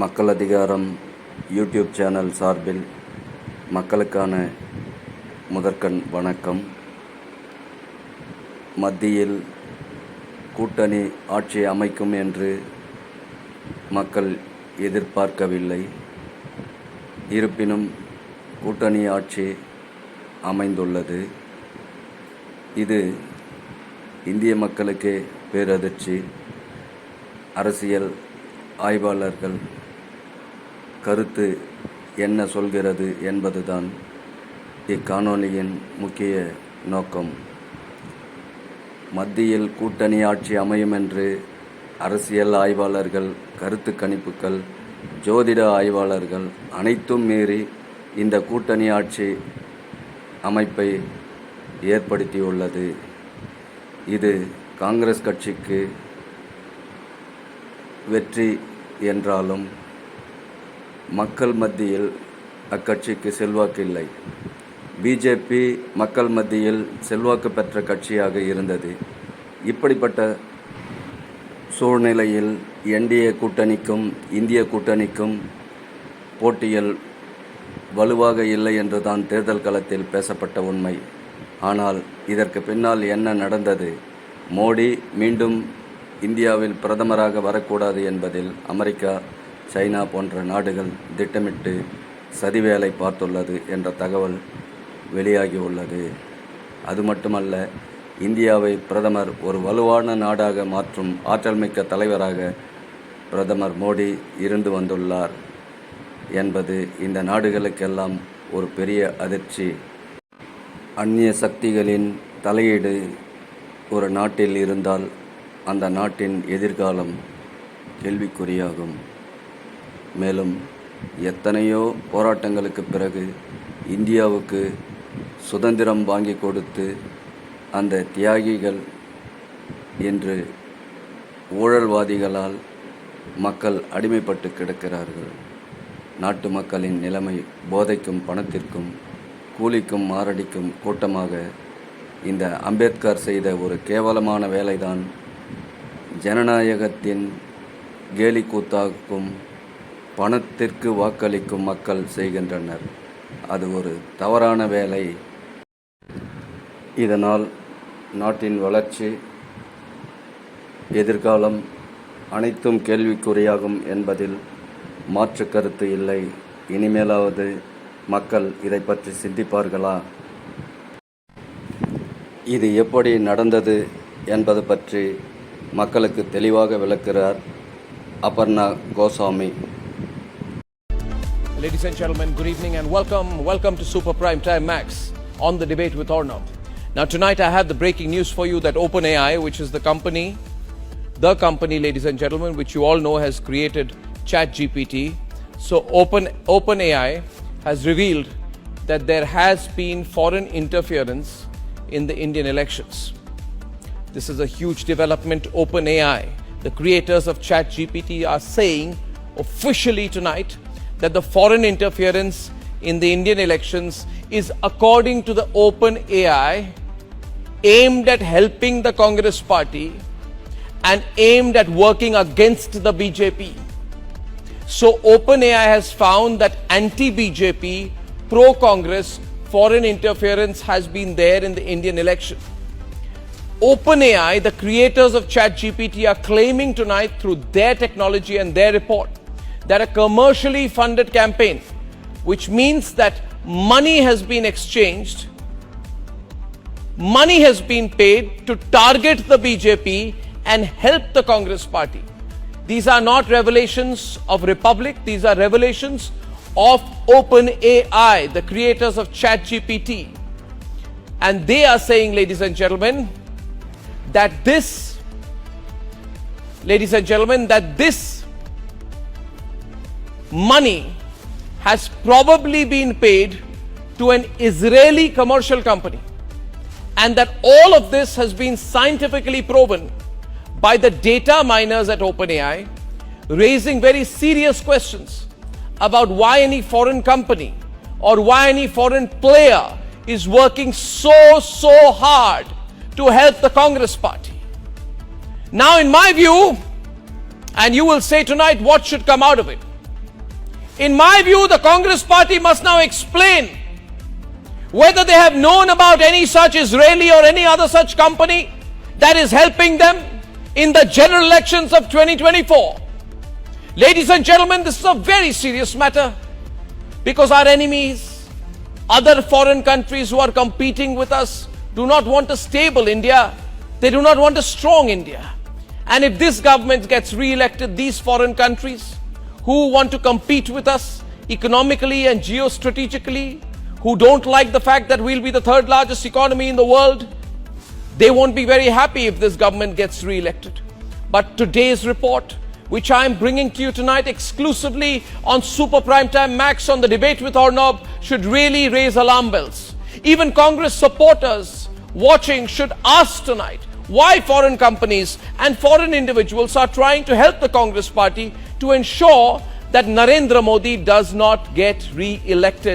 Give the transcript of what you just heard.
மக்கள் அதிகாரம் YouTube channel சார்பில் மக்களுக்கான முதற்கண் வணக்கம். மத்தியில் கூட்டணி ஆட்சி அமைக்கும் என்று மக்கள் எதிர்பார்க்கவில்லை. இருப்பினும் கூட்டணி ஆட்சி அமைந்துள்ளது. இது இந்திய மக்களுக்கே பேரதிர்ச்சி. அரசியல் ஆய்வாளர்கள் கருத்து என்ன சொல்கிறது என்பதுதான் இக்காணொலியின் முக்கிய நோக்கம். மத்தியில் கூட்டணி ஆட்சி அமையும் என்று அரசியல் ஆய்வாளர்கள் கருத்து கணிப்புகள் ஜோதிட ஆய்வாளர்கள் அனைத்தும் மீறி இந்த கூட்டணி ஆட்சி அமைப்பை ஏற்படுத்தியுள்ளது. இது காங்கிரஸ் கட்சிக்கு வெற்றி என்றாலும் மக்கள் மத்தியில் அக்கட்சிக்கு செல்வாக்கு இல்லை. பிஜேபி மக்கள் மத்தியில் செல்வாக்கு பெற்ற கட்சியாக இருந்தது. இப்படிப்பட்ட சூழ்நிலையில் என்டிஏ கூட்டணிக்கும் இந்திய கூட்டணிக்கும் போட்டியில் வலுவாக இல்லை என்றுதான் தேர்தல் களத்தில் பேசப்பட்ட உண்மை. ஆனால் இதற்கு பின்னால் என்ன நடந்தது? மோடி மீண்டும் இந்தியாவில் பிரதமராக வரக்கூடாது என்பதில் அமெரிக்கா சைனா போன்ற நாடுகள் திட்டமிட்டு சதிவேலை பார்த்துள்ளது என்ற தகவல் வெளியாகியுள்ளது அது மட்டுமல்ல இந்தியாவை பிரதமர் ஒரு வலுவான நாடாக மாற்றும் ஆற்றல்மிக்க தலைவராக பிரதமர் மோடி இருந்து வந்துள்ளார் என்பது இந்த நாடுகளுக்கெல்லாம் ஒரு பெரிய அதிர்ச்சி. அந்நிய சக்திகளின் தலையீடு ஒரு நாட்டில் இருந்தால் அந்த நாட்டின் எதிர்காலம் கேள்விக்குறியாகும். மேலும் எத்தனையோ போராட்டங்களுக்கு பிறகு இந்தியாவுக்கு சுதந்திரம் வாங்கி கொடுத்து அந்த தியாகிகள் என்று ஊழல்வாதிகளால் மக்கள் அடிமைப்பட்டு கிடக்கிறார்கள். நாட்டு மக்களின் நிலைமை போதைக்கும் பணத்திற்கும் கூலிக்கும் மாரடிக்கும் கூட்டமாக இந்த அம்பேத்கர் செய்த ஒரு கேவலமான வேலைதான் ஜனநாயகத்தின் கேலிக்கூத்தாக்கும் பணத்திற்கு வாக்களிக்கும் மக்கள் செய்கின்றனர். அது ஒரு தவறான வேலை. இதனால் நாட்டின் வளர்ச்சி எதிர்காலம் அனைத்தும் கேள்விக்குறியாகும் என்பதில் மாற்று கருத்து இல்லை. இனிமேலாவது மக்கள் இதை பற்றி சிந்திப்பார்களா? இது எப்படி நடந்தது என்பது பற்றி மக்களுக்கு தெளிவாக விளக்குகிறார் Aparna Goswami Ladies and gentlemen, good evening and welcome. Welcome to Super Prime Time Max on the debate with Arnav. Now, tonight I have the breaking news for you that OpenAI, which is the company, the company, ladies and gentlemen, which you all know has created ChatGPT. So, Open OpenAI has revealed that there has been foreign interference in the Indian elections. This is a huge development. OpenAI, the creators of ChatGPT, are saying officially tonight that the foreign interference in the Indian elections is, according to the open AI aimed at helping the Congress party and aimed at working against the BJP. So, OpenAI has found that anti BJP, pro Congress, foreign interference has been there in the Indian election. OpenAI, the creators of ChatGPT, are claiming tonight through their technology and their report that a commercially funded campaign, which means that money has been exchanged, money has been paid to target the BJP and help the Congress party. These are not revelations of Republic, these are revelations of OpenAI, the creators of ChatGPT. And they are saying, ladies and gentlemen, that this, ladies and gentlemen, that this money has probably been paid to an Israeli commercial company. And that all of this has been scientifically proven by the data miners at OpenAI, raising very serious questions about why any foreign company or why any foreign player is working so, so hard to help the Congress party. Now, in my view, and you will say tonight what should come out of it. In my view, the Congress party must now explain whether they have known about any such Israeli or any other such company that is helping them in the general elections of 2024. Ladies and gentlemen, this is a very serious matter because our enemies, other foreign countries who are competing with us, do not want a stable India. They do not want a strong India. And if this government gets re elected, these foreign countries who want to compete with us economically and geostrategically, who don't like the fact that we'll be the third largest economy in the world, they won't be very happy if this government gets re elected. But today's report, which I am bringing to you tonight exclusively on Super Primetime Max on the debate with Ornob, should really raise alarm bells. Even Congress supporters watching should ask tonight why foreign companies and foreign individuals are trying to help the Congress party to ensure that Narendra Modi does not get re elected